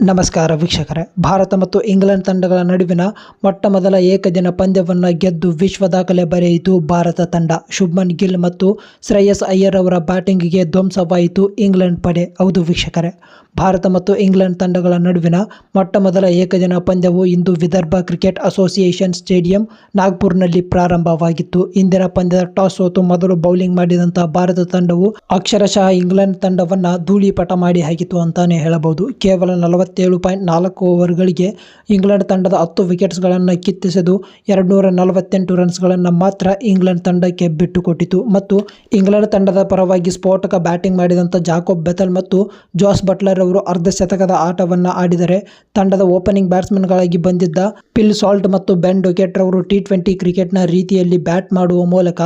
ನಮಸ್ಕಾರ ವೀಕ್ಷಕರೇ. ಭಾರತ ಮತ್ತು ಇಂಗ್ಲೆಂಡ್ ತಂಡಗಳ ನಡುವಿನ ಮೊಟ್ಟ ಮೊದಲ ಏಕದಿನ ಪಂದ್ಯವನ್ನು ಗೆದ್ದು ವಿಶ್ವ ದಾಖಲೆ ಬರೆಯಿತು ಭಾರತ ತಂಡ. ಶುಭ್ಮನ್ ಗಿಲ್ ಮತ್ತು ಶ್ರೇಯಸ್ ಅಯ್ಯರ್ ಅವರ ಬ್ಯಾಟಿಂಗಿಗೆ ಧ್ವಂಸವಾಯಿತು ಇಂಗ್ಲೆಂಡ್ ಪಡೆ. ಹೌದು ವೀಕ್ಷಕರೇ. ಭಾರತ ಮತ್ತು ಇಂಗ್ಲೆಂಡ್ ತಂಡಗಳ ನಡುವಿನ ಮೊಟ್ಟ ಮೊದಲ ಏಕದಿನ ಪಂದ್ಯವು ಇಂದು ವಿದರ್ಭ ಕ್ರಿಕೆಟ್ ಅಸೋಸಿಯೇಷನ್ ಸ್ಟೇಡಿಯಂ ನಾಗ್ಪುರ್ನಲ್ಲಿ ಪ್ರಾರಂಭವಾಗಿತ್ತು. ಇಂದಿನ ಪಂದ್ಯದ ಟಾಸ್ ಸೋತು ಮೊದಲು ಬೌಲಿಂಗ್ ಮಾಡಿದಂಥ ಭಾರತ ತಂಡವು ಅಕ್ಷರಶಃ ಇಂಗ್ಲೆಂಡ್ ತಂಡವನ್ನು ಧೂಳಿಪಟ ಮಾಡಿ ಹಾಕಿತು ಅಂತಾನೆ ಹೇಳಬಹುದು. ಕೇವಲ ನಲವತ್ತೇಳು ಪಾಯಿಂಟ್ ನಾಲ್ಕು ಓವರ್ಗಳಿಗೆ ಇಂಗ್ಲೆಂಡ್ ತಂಡದ ಹತ್ತು ವಿಕೆಟ್ಸ್ಗಳನ್ನು ಕಿತ್ತಿಸೆದು ಎರಡುನೂರ ನಲವತ್ತೆಂಟು ರನ್ಸ್ಗಳನ್ನು ಮಾತ್ರ ಇಂಗ್ಲೆಂಡ್ ತಂಡಕ್ಕೆ ಬಿಟ್ಟುಕೊಟ್ಟಿತು. ಮತ್ತು ಇಂಗ್ಲೆಂಡ್ ತಂಡದ ಪರವಾಗಿ ಸ್ಫೋಟಕ ಬ್ಯಾಟಿಂಗ್ ಮಾಡಿದಂಥ ಜಾಕೋಬ್ ಬೆತಲ್ ಮತ್ತು ಜಾಸ್ ಬಟ್ಲರ್ ಅವರು ಅರ್ಧ ಶತಕದ ಆಟವನ್ನು ಆಡಿದರೆ ತಂಡದ ಓಪನಿಂಗ್ ಬ್ಯಾಟ್ಸ್ಮನ್ಗಳಾಗಿ ಬಂದಿದ್ದ ಪಿಲ್ ಸಾಲ್ಟ್ ಮತ್ತು ಬೆನ್ ಡೊಕೆಟ್ ಅವರು ಟಿ ಟ್ವೆಂಟಿ ಕ್ರಿಕೆಟ್ನ ರೀತಿಯಲ್ಲಿ ಬ್ಯಾಟ್ ಮಾಡುವ ಮೂಲಕ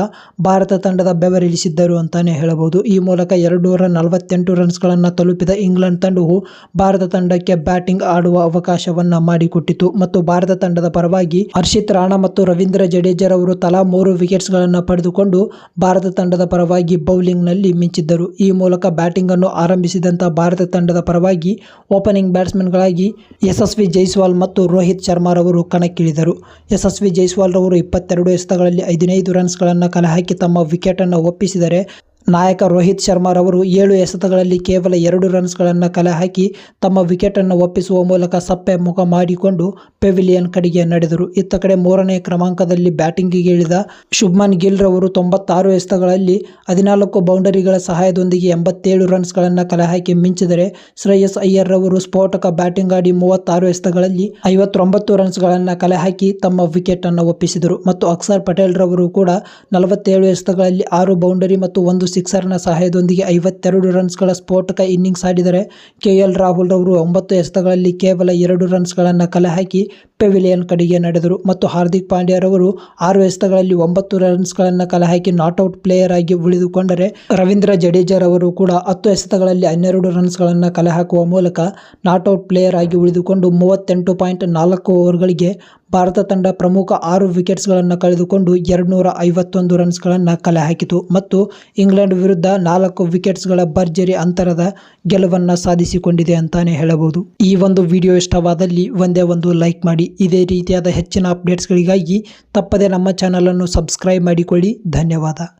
ಭಾರತ ತಂಡದ ಬೆವರಿಳಿಸಿದ್ದರು ಅಂತಾನೆ ಹೇಳಬಹುದು. ಈ ಮೂಲಕ ಎರಡುನೂರ ನಲವತ್ತೆಂಟು ರನ್ಸ್ಗಳನ್ನು ತಲುಪಿದ ಇಂಗ್ಲೆಂಡ್ ತಂಡವು ಭಾರತ ತಂಡಕ್ಕೆ ಬ್ಯಾಟಿಂಗ್ ಆಡುವ ಅವಕಾಶವನ್ನ ಮಾಡಿಕೊಟ್ಟಿತು. ಮತ್ತು ಭಾರತ ತಂಡದ ಪರವಾಗಿ ಹರ್ಷಿತ್ ರಾಣಾ ಮತ್ತು ರವೀಂದ್ರ ಜಡೇಜರವರು ತಲಾ ಮೂರು ವಿಕೆಟ್ಸ್ಗಳನ್ನು ಪಡೆದುಕೊಂಡು ಭಾರತ ತಂಡದ ಪರವಾಗಿ ಬೌಲಿಂಗ್ನಲ್ಲಿ ಮಿಂಚಿದ್ದರು. ಈ ಮೂಲಕ ಬ್ಯಾಟಿಂಗ್ ಅನ್ನು ಆರಂಭಿಸಿದಂಥ ಭಾರತ ತಂಡದ ಪರವಾಗಿ ಓಪನಿಂಗ್ ಬ್ಯಾಟ್ಸ್ಮನ್ಗಳಾಗಿ ಯಶಸ್ವಿ ಜೈಸ್ವಾಲ್ ಮತ್ತು ರೋಹಿತ್ ಶರ್ಮಾರವರು ಕಣಕ್ಕಿಳಿದರು. ಯಶಸ್ವಿ ಜೈಸ್ವಾಲ್ ರವರು ಇಪ್ಪತ್ತೆರಡು ಎಸೆತಗಳಲ್ಲಿ ಹದಿನೈದು ರನ್ಸ್ಗಳನ್ನು ಕಲೆಹಾಕಿ ತಮ್ಮ ವಿಕೆಟನ್ನು ಒಪ್ಪಿಸಿದರೆ ನಾಯಕ ರೋಹಿತ್ ಶರ್ಮಾರವರು ಏಳು ಎಸೆತಗಳಲ್ಲಿ ಕೇವಲ ಎರಡು ರನ್ಸ್ಗಳನ್ನು ಕಲೆ ಹಾಕಿ ತಮ್ಮ ವಿಕೆಟನ್ನು ಒಪ್ಪಿಸುವ ಮೂಲಕ ಸಪ್ಪೆ ಮುಖ ಮಾಡಿಕೊಂಡು ಪೆವಿಲಿಯನ್ ಕಡೆಗೆ ನಡೆದರು. ಇತ್ತ ಕಡೆ ಮೂರನೇ ಕ್ರಮಾಂಕದಲ್ಲಿ ಬ್ಯಾಟಿಂಗಿಗೆ ಇಳಿದ ಶುಭ್ಮನ್ ಗಿಲ್ ರವರು ತೊಂಬತ್ತಾರು ಎಸೆತಗಳಲ್ಲಿ ಹದಿನಾಲ್ಕು ಬೌಂಡರಿಗಳ ಸಹಾಯದೊಂದಿಗೆ ಎಂಬತ್ತೇಳು ರನ್ಸ್ಗಳನ್ನು ಕಲೆ ಹಾಕಿ ಮಿಂಚಿದರೆ ಶ್ರೇಯಸ್ ಅಯ್ಯರ್ ರವರು ಸ್ಫೋಟಕ ಬ್ಯಾಟಿಂಗ್ ಆಡಿ ಮೂವತ್ತಾರು ಎಸೆತಗಳಲ್ಲಿ ಐವತ್ತೊಂಬತ್ತು ರನ್ಸ್ಗಳನ್ನು ಕಲೆ ಹಾಕಿ ತಮ್ಮ ವಿಕೆಟನ್ನು ಒಪ್ಪಿಸಿದರು. ಮತ್ತು ಅಕ್ಷರ್ ಪಟೇಲ್ ರವರು ಕೂಡ ನಲವತ್ತೇಳು ಎಸೆತಗಳಲ್ಲಿ ಆರು ಬೌಂಡರಿ ಮತ್ತು ಒಂದು ಸಿಕ್ಸರ್ನ ಸಹಾಯದೊಂದಿಗೆ ಐವತ್ತೆರಡು ರನ್ಸ್ಗಳ ಸ್ಫೋಟಕ ಇನ್ನಿಂಗ್ಸ್ ಆಡಿದರೆ ಕೆ ಎಲ್ ರಾಹುಲ್ ರವರು ಒಂಬತ್ತು ಎಸೆತಗಳಲ್ಲಿ ಕೇವಲ ಎರಡು ರನ್ಸ್ಗಳನ್ನು ಕಲೆ ಹಾಕಿ ಪೆವಿಲಿಯನ್ ಕಡೆಗೆ ನಡೆದರು. ಮತ್ತು ಹಾರ್ದಿಕ್ ಪಾಂಡ್ಯರವರು ಆರು ಎಸ್ತಗಳಲ್ಲಿ ಒಂಬತ್ತು ರನ್ಸ್ಗಳನ್ನು ಕಲೆಹಾಕಿ ನಾಟ್ಔಟ್ ಪ್ಲೇಯರ್ ಆಗಿ ಉಳಿದುಕೊಂಡರೆ, ರವೀಂದ್ರ ಜಡೇಜರವರು ಕೂಡ ಹತ್ತು ಎಸ್ತಗಳಲ್ಲಿ ಹನ್ನೆರಡು ರನ್ಸ್ಗಳನ್ನು ಕಲೆ ಹಾಕುವ ಮೂಲಕ ನಾಟ್ಔಟ್ ಪ್ಲೇಯರ್ ಆಗಿ ಉಳಿದುಕೊಂಡು ಮೂವತ್ತೆಂಟು ಪಾಯಿಂಟ್ ನಾಲ್ಕು ಓವರ್ಗಳಿಗೆ ಭಾರತ ತಂಡ ಪ್ರಮುಖ ಆರು ವಿಕೆಟ್ಸ್ಗಳನ್ನು ಕಳೆದುಕೊಂಡು ಎರಡುನೂರ ಐವತ್ತೊಂದು ರನ್ಸ್ಗಳನ್ನು ಕಲೆ ಹಾಕಿತು ಮತ್ತು ಇಂಗ್ಲೆಂಡ್ ವಿರುದ್ಧ ನಾಲ್ಕು ವಿಕೆಟ್ಸ್ಗಳ ಭರ್ಜರಿ ಅಂತರದ ಗೆಲುವನ್ನು ಸಾಧಿಸಿಕೊಂಡಿದೆ ಅಂತಾನೆ ಹೇಳಬಹುದು. ಈ ಒಂದು ವಿಡಿಯೋ ಇಷ್ಟವಾದಲ್ಲಿ ಒಂದೇ ಒಂದು ಲೈಕ್ ಮಾಡಿ. ಇದೇ ರೀತಿಯಾದ ಹೆಚ್ಚಿನ ಅಪ್ಡೇಟ್ಸ್ಗಳಿಗಾಗಿ ತಪ್ಪದೆ ನಮ್ಮ ಚಾನಲನ್ನು ಸಬ್ಸ್ಕ್ರೈಬ್ ಮಾಡಿಕೊಳ್ಳಿ. ಧನ್ಯವಾದ.